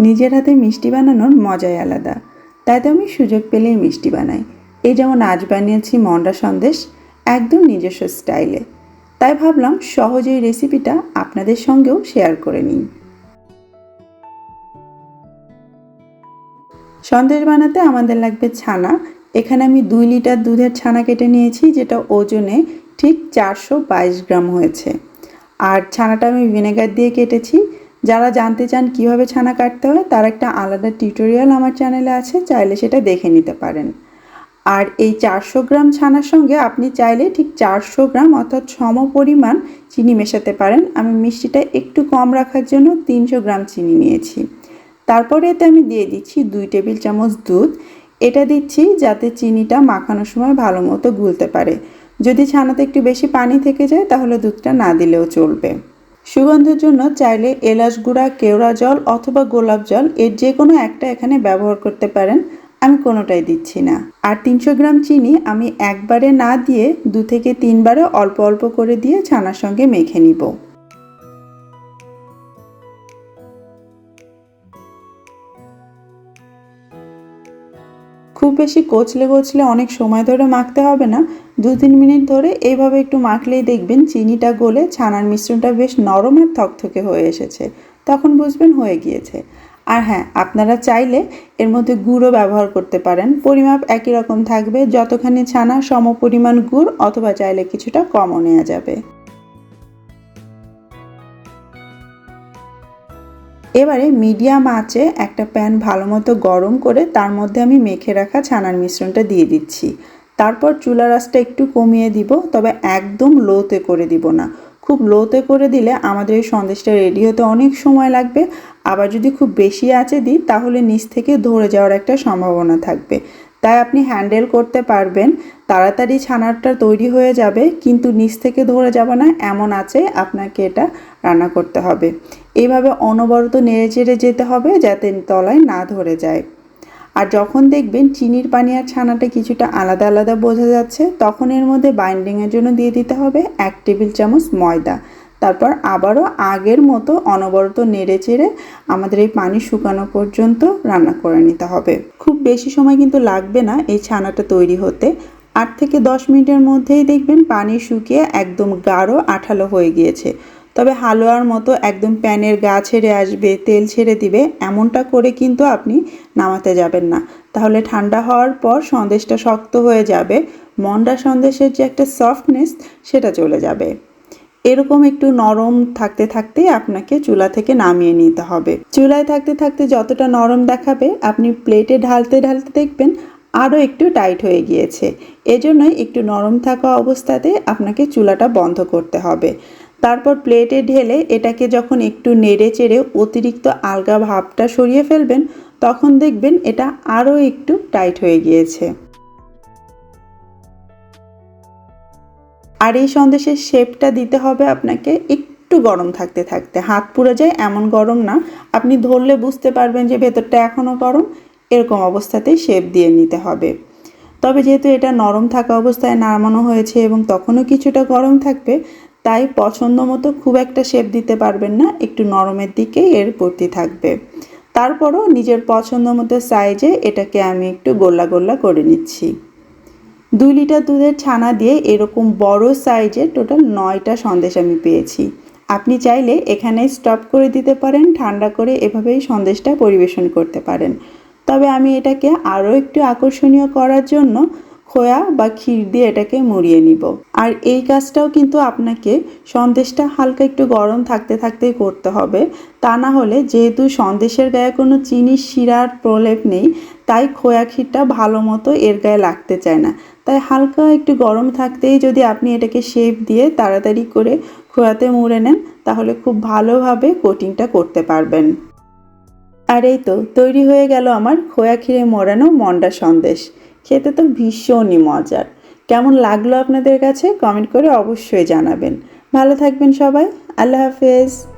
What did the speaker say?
নিজের হাতে মিষ্টি বানানোর মজাই আলাদা। তাই তো আমি সুযোগ পেলেই মিষ্টি বানাই। এই যেমন আজ বানিয়েছি মন্ডা সন্দেশ, একদম নিজস্ব স্টাইলে। তাই ভাবলাম সহজ এই রেসিপিটা আপনাদের সঙ্গেও শেয়ার করে নিই। সন্দেশ বানাতে আমাদের লাগবে ছানা। এখানে আমি দুই লিটার দুধের ছানা কেটে নিয়েছি, যেটা ওজনে ঠিক চারশো বাইশ গ্রাম হয়েছে। আর ছানাটা আমি ভিনেগার দিয়ে কেটেছি। যারা জানতে চান কীভাবে ছানা কাটতে হয়, তার একটা আলাদা টিউটোরিয়াল আমার চ্যানেলে আছে, চাইলে সেটা দেখে নিতে পারেন। আর এই চারশো গ্রাম ছানার সঙ্গে আপনি চাইলে ঠিক চারশো গ্রাম অর্থাৎ সম পরিমাণ চিনি মেশাতে পারেন। আমি মিষ্টিটা একটু কম রাখার জন্য তিনশো গ্রাম চিনি নিয়েছি। তারপরে এতে আমি দিয়ে দিচ্ছি দুই টেবিল চামচ দুধ। এটা দিচ্ছি যাতে চিনিটা মাখানোর সময় ভালো মতো গুলতে পারে। যদি ছানাতে একটু বেশি পানি থেকে যায়, তাহলে দুধটা না দিলেও চলবে। সুগন্ধের জন্য চাইলে এলাচ গুঁড়া, কেওড়া জল অথবা গোলাপ জল এর যে কোনো একটা এখানে ব্যবহার করতে পারেন। আমি কোনোটাই দিচ্ছি না। আর তিনশো গ্রাম চিনি আমি একবারে না দিয়ে দু থেকে তিনবারে অল্প অল্প করে দিয়ে ছানার সঙ্গে মেখে নিব। খুব বেশি কচলে কচলে অনেক সময় ধরে মাখতে হবে না। দু তিন মিনিট ধরে এইভাবে একটু মাখলেই দেখবেন চিনিটা গলে, ছানার মিশ্রণটা বেশ নরম আর থকথকে হয়ে এসেছে। তখন বুঝবেন হয়ে গিয়েছে। আর হ্যাঁ আপনারা চাইলে এর মধ্যে গুড়ও ব্যবহার করতে পারেন। পরিমাপ একই রকম থাকবে। যতখানি ছানা সম পরিমাণ গুড়, অথবা চাইলে কিছুটা কমও নেওয়া যাবে। এবারে মিডিয়াম আঁচে একটা প্যান ভালো মতো গরম করে তার মধ্যে আমি মেখে রাখা ছানার মিশ্রণটা দিয়ে দিচ্ছি। তারপর চুলা রাসটা একটু কমিয়ে দিব, তবে একদম লোতে করে দিব না। খুব লোতে করে দিলে আমাদের এই সন্দেশটা রেডি হতে অনেক সময় লাগবে। আবার যদি খুব বেশি আছে দিই, তাহলে নিচ থেকে ধরে যাওয়ার একটা সম্ভাবনা থাকবে। তাই আপনি হ্যান্ডেল করতে পারবেন। তাড়াতাড়ি ছানাটা তৈরি হয়ে যাবে, কিন্তু নিচ থেকে ধরে যাবে না, এমন আছে আপনাকে এটা রান্না করতে হবে। এইভাবে অনবরত নেড়ে চেড়ে যেতে হবে যাতে তলায় না ধরে যায়। আর যখন দেখবেন চিনির পানি আর ছানাটা কিছুটা আলাদা আলাদা বোঝা যাচ্ছে, তখন এর মধ্যে বাইন্ডিংয়ের জন্য দিয়ে দিতে হবে এক টেবিল চামচ ময়দা। তারপর আবারও আগের মতো অনবরত নেড়ে চেড়ে আমাদের এই পানি শুকানো পর্যন্ত রান্না করে নিতে হবে। খুব বেশি সময় কিন্তু লাগবে না এই ছানাটা তৈরি হতে। আট থেকে দশ মিনিটের মধ্যেই দেখবেন পানি শুকিয়ে একদম গাঢ় আঠালো হয়ে গিয়েছে। তবে হালুয়ার মতো একদম প্যানের গা ছেড়ে আসবে, তেল ছেড়ে দিবে, এমনটা করে কিন্তু আপনি নামাতে যাবেন না। তাহলে ঠান্ডা হওয়ার পর সন্দেশটা শক্ত হয়ে যাবে, মন্ডা সন্দেশের যে একটা সফটনেস সেটা চলে যাবে। এরকম একটু নরম থাকতে থাকতে আপনাকে চুলা থেকে নামিয়ে নিতে হবে। চুলায় থাকতে থাকতে যতটা নরম দেখাবে, আপনি প্লেটে ঢালতে ঢালতে দেখবেন আরও একটু টাইট হয়ে গিয়েছে। এজন্যই একটু নরম থাকা অবস্থাতে আপনাকে চুলাটা বন্ধ করতে হবে। তারপর প্লেটে ঢেলে এটাকে যখন একটু নেড়ে চেড়ে অতিরিক্ত আলগা ভাবটা সরিয়ে ফেলবেন, তখন দেখবেন এটা আরও একটু টাইট হয়ে গিয়েছে। আর এই সন্দেশের শেপটা দিতে হবে আপনাকে একটু গরম থাকতে থাকতে। হাত পুড়ে যায় এমন গরম না। আপনি ধরলে বুঝতে পারবেন যে ভেতরটা এখনও গরম। এরকম অবস্থাতেই শেপ দিয়ে নিতে হবে। তবে যেহেতু এটা নরম থাকা অবস্থায় নামানো হয়েছে এবং তখনও কিছুটা গরম থাকবে, তাই পছন্দ মতো খুব একটা শেপ দিতে পারবেন না। একটু নরমের দিকেই এর ভর্তি থাকবে। তারপরও নিজের পছন্দ মতো সাইজে এটাকে আমি একটু গোল্লা গোল্লা করে নিচ্ছি। দুই লিটার দুধের ছানা দিয়ে এরকম বড় সাইজের টোটাল নয়টা সন্দেশ আমি পেয়েছি। আপনি চাইলে এখানে স্টপ করে দিতে পারেন, ঠান্ডা করে এভাবেই সন্দেশটা পরিবেশন করতে পারেন। তবে আমি এটাকে আরও একটু আকর্ষণীয় করার জন্য খোয়া বা ক্ষীর দিয়ে এটাকে মুড়িয়ে নিব। আর এই কাজটাও কিন্তু আপনাকে সন্দেশটা হালকা একটু গরম থাকতে থাকতেই করতে হবে। তা না হলে যেহেতু সন্দেশের গায়ে কোনো চিনির শিরার প্রলেপ নেই, তাই খোয়া ক্ষীরটা ভালো মতো এর গায়ে লাগতে চায় না। তাই হালকা একটু গরম থাকতেই যদি আপনি এটাকে শেপ দিয়ে তাড়াতাড়ি করে খোয়াতে মুড়ে নেন, তাহলে খুব ভালোভাবে কোটিংটা করতে পারবেন। আর এই তো, তৈরি হয়ে গেল আমার খোয়া ক্ষীরে মোড়ানো মন্ডা সন্দেশ। খেতে তো ভীষণই মজার। কেমন লাগল আপনাদের কাছে? কমেন্ট করে অবশ্যই জানাবেন। ভালো থাকবেন সবাই। আল্লাহ হাফেজ।